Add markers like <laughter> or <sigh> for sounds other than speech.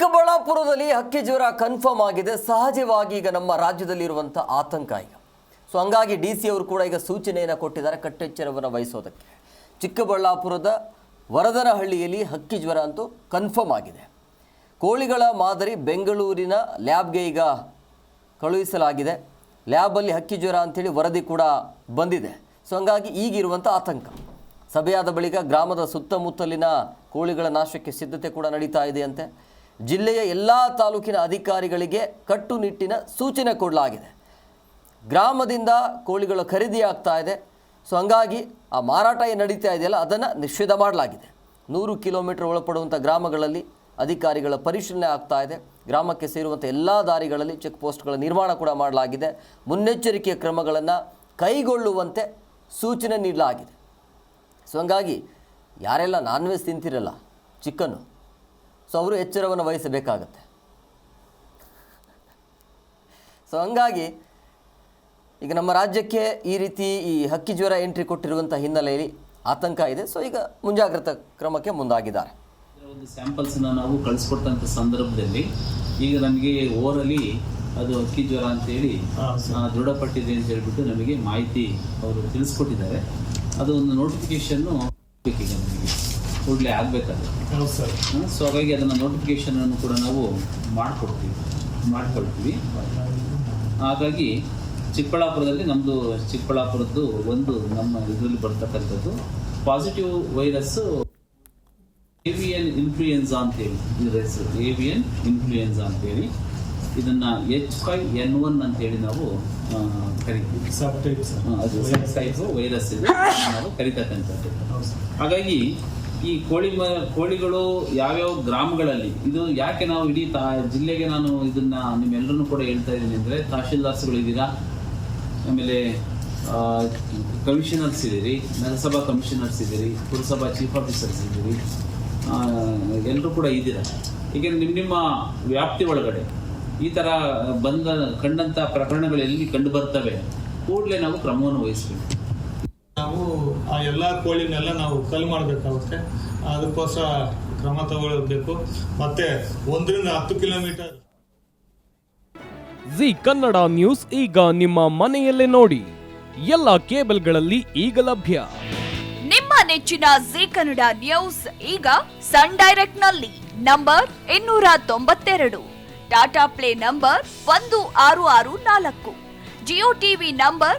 ಚಿಕ್ಕಬಳ್ಳಾಪುರದಲ್ಲಿ ಹಕ್ಕಿ ಜ್ವರ ಕನ್ಫರ್ಮ್ ಆಗಿದೆ. ಸಹಜವಾಗಿ ಈಗ ನಮ್ಮ ರಾಜ್ಯದಲ್ಲಿರುವಂಥ ಆತಂಕ ಈಗ. ಸೊ ಹಂಗಾಗಿ ಡಿ ಸಿ ಅವರು ಕೂಡ ಈಗ ಸೂಚನೆಯನ್ನು ಕೊಟ್ಟಿದ್ದಾರೆ ಕಟ್ಟೆಚ್ಚರವನ್ನು ವಹಿಸೋದಕ್ಕೆ. ಚಿಕ್ಕಬಳ್ಳಾಪುರದ ವರದನಹಳ್ಳಿಯಲ್ಲಿ ಹಕ್ಕಿ ಜ್ವರ ಅಂತೂ ಕನ್ಫರ್ಮ್ ಆಗಿದೆ. ಕೋಳಿಗಳ ಮಾದರಿ ಬೆಂಗಳೂರಿನ ಲ್ಯಾಬ್ಗೆ ಈಗ ಕಳುಹಿಸಲಾಗಿದೆ. ಲ್ಯಾಬಲ್ಲಿ ಹಕ್ಕಿ ಜ್ವರ ಅಂಥೇಳಿ ವರದಿ ಕೂಡ ಬಂದಿದೆ. ಸೊ ಹಂಗಾಗಿ ಈಗಿರುವಂಥ ಆತಂಕ. ಸಭೆಯಾದ ಬಳಿಕ ಗ್ರಾಮದ ಸುತ್ತಮುತ್ತಲಿನ ಕೋಳಿಗಳ ನಾಶಕ್ಕೆ ಸಿದ್ಧತೆ ಕೂಡ ನಡೀತಾ ಇದೆಯಂತೆ. ಜಿಲ್ಲೆಯ ಎಲ್ಲ ತಾಲೂಕಿನ ಅಧಿಕಾರಿಗಳಿಗೆ ಕಟ್ಟುನಿಟ್ಟಿನ ಸೂಚನೆ ಕೊಡಲಾಗಿದೆ. ಗ್ರಾಮದಿಂದ ಕೋಳಿಗಳ ಖರೀದಿ ಆಗ್ತಾ ಇದೆ. ಸೊ ಹಂಗಾಗಿ ಆ ಮಾರಾಟ ಏನು ನಡೀತಾ ಇದೆಯಲ್ಲ, ಅದನ್ನು ನಿಷೇಧ ಮಾಡಲಾಗಿದೆ. ನೂರು ಕಿಲೋಮೀಟರ್ ಒಳಪಡುವಂಥ ಗ್ರಾಮಗಳಲ್ಲಿ ಅಧಿಕಾರಿಗಳ ಪರಿಶೀಲನೆ ಆಗ್ತಾ ಇದೆ. ಗ್ರಾಮಕ್ಕೆ ಸೇರುವಂಥ ಎಲ್ಲ ದಾರಿಗಳಲ್ಲಿ ಚೆಕ್ ಪೋಸ್ಟ್ಗಳ ನಿರ್ಮಾಣ ಕೂಡ ಮಾಡಲಾಗಿದೆ. ಮುನ್ನೆಚ್ಚರಿಕೆಯ ಕ್ರಮಗಳನ್ನು ಕೈಗೊಳ್ಳುವಂತೆ ಸೂಚನೆ ನೀಡಲಾಗಿದೆ. ಸೊ ಹಂಗಾಗಿ ಯಾರೆಲ್ಲ ನಾನ್ ವೆಜ್ ತಿಂತಿರಲ್ಲ ಚಿಕನ್ನು ಸೊ ಅವರು ಎಚ್ಚರವನ್ನು ವಹಿಸಬೇಕಾಗತ್ತೆ. ಸೊ ಹಂಗಾಗಿ ಈಗ ನಮ್ಮ ರಾಜ್ಯಕ್ಕೆ ಈ ರೀತಿ ಈ ಹಕ್ಕಿ ಜ್ವರ ಎಂಟ್ರಿ ಕೊಟ್ಟಿರುವಂಥ ಹಿನ್ನೆಲೆಯಲ್ಲಿ ಆತಂಕ ಇದೆ. ಸೊ ಈಗ ಮುಂಜಾಗ್ರತಾ ಕ್ರಮಕ್ಕೆ ಮುಂದಾಗಿದ್ದಾರೆ. ಒಂದು ಸ್ಯಾಂಪಲ್ಸ್ನ ನಾವು ಕಳಿಸ್ಕೊಟ್ಟಂಥ ಸಂದರ್ಭದಲ್ಲಿ ಈಗ ನಮಗೆ ಓರಲಿ ಅದು ಹಕ್ಕಿ ಜ್ವರ ಅಂತೇಳಿ ಆ, ದೃಢಪಟ್ಟಿದೆ ಅಂತ ಹೇಳ್ಬಿಟ್ಟು ನಮಗೆ ಮಾಹಿತಿ ಅವರು ತಿಳಿಸ್ಕೊಟ್ಟಿದ್ದಾರೆ. ಅದು ಒಂದು ನೋಟಿಫಿಕೇಶನ್ನು ಬೇಕೀಗ ನಮಗೆ. ಕೂಡಲೇ ಆಗಬೇಕಲ್ಲ. ಸೊ ಹಾಗಾಗಿ ಅದನ್ನು ನೋಟಿಫಿಕೇಶನನ್ನು ಕೂಡ ನಾವು ಮಾಡಿಕೊಡ್ತೀವಿ ಮಾಡಿಕೊಳ್ತೀವಿ. ಹಾಗಾಗಿ ಚಿಕ್ಕಬಳ್ಳಾಪುರದಲ್ಲಿ ನಮ್ಮದು ಚಿಕ್ಕಬಳ್ಳಾಪುರದ್ದು ಒಂದು ನಮ್ಮ ಇದರಲ್ಲಿ ಬರ್ತಕ್ಕಂಥದ್ದು ಪಾಸಿಟಿವ್ ವೈರಸ್ಸು ಏವಿಯನ್ ಇನ್ಫ್ಲೂಯೆನ್ಸಾ ಅಂತೇಳಿ. ಇದರ ಹೆಸರು ಏವಿಯನ್ ಇನ್ಫ್ಲೂಯೆನ್ಸಾ ಅಂತೇಳಿ. ಇದನ್ನ ಎಚ್ ಫೈವ್ ಎನ್ ಒನ್ ಅಂತೇಳಿ ನಾವು ಕರಿತೀವಿ. ಸಬ್ ಟೈಪ್ ಅದು ವೈರಸ್ ಇದೆ. <coughs> ನಾವು ಕರಿತಕ್ಕಂಥದ್ದು. ಹಾಗಾಗಿ ಈ ಕೋಳಿ ಕೋಳಿಗಳು ಯಾವ್ಯಾವ ಗ್ರಾಮಗಳಲ್ಲಿ, ಇದು ಯಾಕೆ ನಾವು ಇಡೀ ತಾ, ಜಿಲ್ಲೆಗೆ ನಾನು ಇದನ್ನ ನಿಮ್ಮೆಲ್ಲರೂ ಕೂಡ ಹೇಳ್ತಾ ಇದ್ದೀನಿ ಅಂದರೆ, ತಹಶೀಲ್ದಾರ್ಸ್ಗಳು ಇದ್ದೀರಾ? ಆಮೇಲೆ ಕಮಿಷನರ್ಸ್ ಇದ್ದೀರಿ, ನಗರಸಭಾ ಕಮಿಷನರ್ಸ್ ಇದ್ದೀರಿ, ಪುರಸಭಾ ಚೀಫ್ ಆಫೀಸರ್ಸ್ ಇದ್ದೀರಿ ಎಲ್ಲರೂ ಕೂಡ ಇದ್ದೀರಾ? ಈಗ ನಿಮ್ಮ ನಿಮ್ಮ ವ್ಯಾಪ್ತಿ ಒಳಗಡೆ ಈ ಥರ ಬಂದ ಕಂಡಂಥ ಪ್ರಕರಣಗಳು ಎಲ್ಲಿ ಕಂಡು ಬರ್ತವೆ? ಕೂಡಲೇ ನಾವು ಕ್ರಮವನ್ನು ವಹಿಸಬೇಕು. ನಾವು ಆ ಎಲ್ಲ ಕೋಳಿನೆಲ್ಲ ನಾವು ಕಲ್ ಮಾಡಬೇಕಾಗುತ್ತೆ. ಅದಕ್ಕೋಸ್ಕರ ಕ್ರಮ ತಗೊಳ್ಬೇಕು. ಮತ್ತೆ ಒಂದರಿಂದ ಹತ್ತು ಕಿಲೋಮೀಟರ್. ಜಿ ಕನ್ನಡ ನ್ಯೂಸ್ ಈಗ ನಿಮ್ಮ ಮನೆಯಲ್ಲೇ ನೋಡಿ. ಎಲ್ಲ ಕೇಬಲ್ಗಳಲ್ಲಿ ಈಗ ಲಭ್ಯ. ನಿಮ್ಮ ನೆಚ್ಚಿನ ಜಿ ಕನ್ನಡ ನ್ಯೂಸ್ ಈಗ ಸನ್ ಡೈರೆಕ್ಟ್ನಲ್ಲಿ ನಂಬರ್ ಇನ್ನೂರ ತೊಂಬತ್ತೆರಡು ಟಾಟಾ ಪ್ಲೇ ನಂಬರ್ ಒಂದು ಆರು ಆರು ನಾಲ್ಕು ಜಿಯೋ ಟಿವಿ ನಂಬರ್